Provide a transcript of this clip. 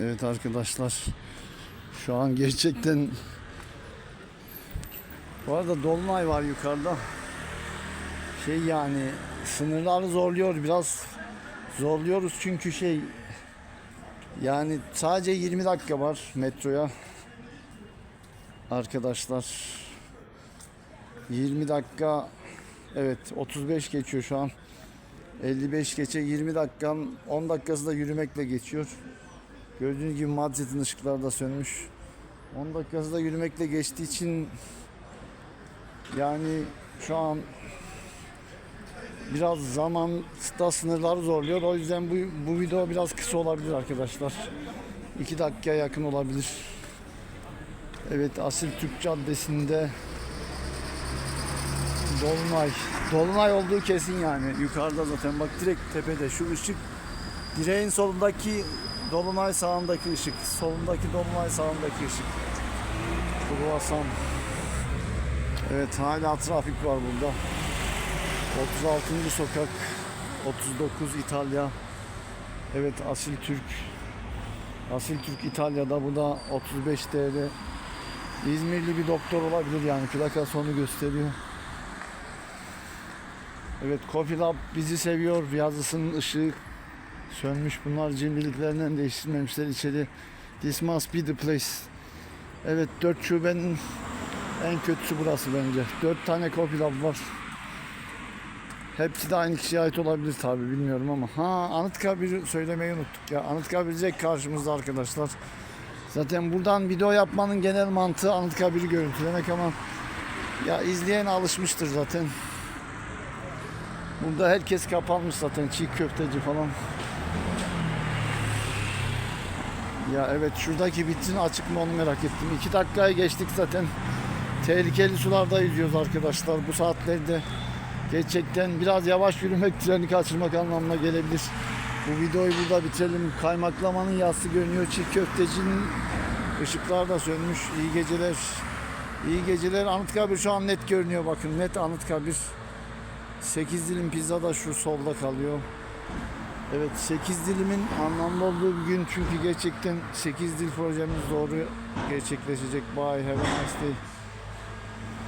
Evet arkadaşlar. Şu an gerçekten Bu arada dolunay var yukarıda. Şey yani sınırları zorluyor biraz. Zorluyoruz çünkü şey yani sadece 20 dakika var metroya. Arkadaşlar 20 dakika evet 35 geçiyor şu an. 55 geçe 20 dakikan 10 dakikası da yürümekle geçiyor. Gördüğünüz gibi Madrid'in ışıkları da sönmüş. 10 dakikası da yürümekle geçtiği için yani şu an biraz zamanda sınırları zorluyor. O yüzden bu, bu video biraz kısa olabilir arkadaşlar. 2 dakikaya yakın olabilir. Evet Asil Türk Caddesi'nde Dolunay. Dolunay olduğu kesin yani. Yukarıda zaten bak direkt tepede şu ışık direğin solundaki Dolunay sağındaki ışık. Solundaki Dolunay sağındaki ışık. Kruvasan. Evet hala trafik var burada. 36. sokak 39 İtalya. Evet Asil Türk. Asil Türk İtalya'da bu da 35 TL. İzmirli bir doktor olabilir yani plakası onu gösteriyor. Evet Coffee Lab bizi seviyor yazısının ışığı sönmüş bunlar cimriliklerinden değiştirmemişler içeri. This must be the place. Evet dört şubenin en kötüsü burası bence. Dört tane Coffee Lab var. Hepsi de aynı kişiye ait olabilir tabi bilmiyorum ama. Ha Anıtkabir'i söylemeyi unuttuk ya. Anıtkabir direkt karşımızda arkadaşlar. Zaten buradan video yapmanın genel mantığı Anıtkabir'i görüntülemek ama ya izleyen alışmıştır zaten. Burada herkes kapanmış zaten çiğ köfteci falan. Ya evet şuradaki vitrin açık mı onu merak ettim. İki dakikaya geçtik zaten. Tehlikeli sularda yüzüyoruz arkadaşlar bu saatlerde. Gerçekten biraz yavaş yürümek treni kaçırmak anlamına gelebilir. Bu videoyu burada bitirelim. Kaymaklamanın yassı görünüyor. Çiğ köftecinin ışıklar da sönmüş. İyi geceler. İyi geceler. Anıtkabir şu an net görünüyor bakın. Net Anıtkabir. 8 dilim pizza da şu solda kalıyor. Evet 8 dilimin anlamlı olduğu bir gün çünkü gerçekten 8 dil projemiz doğru gerçekleşecek. Bye have a nice day.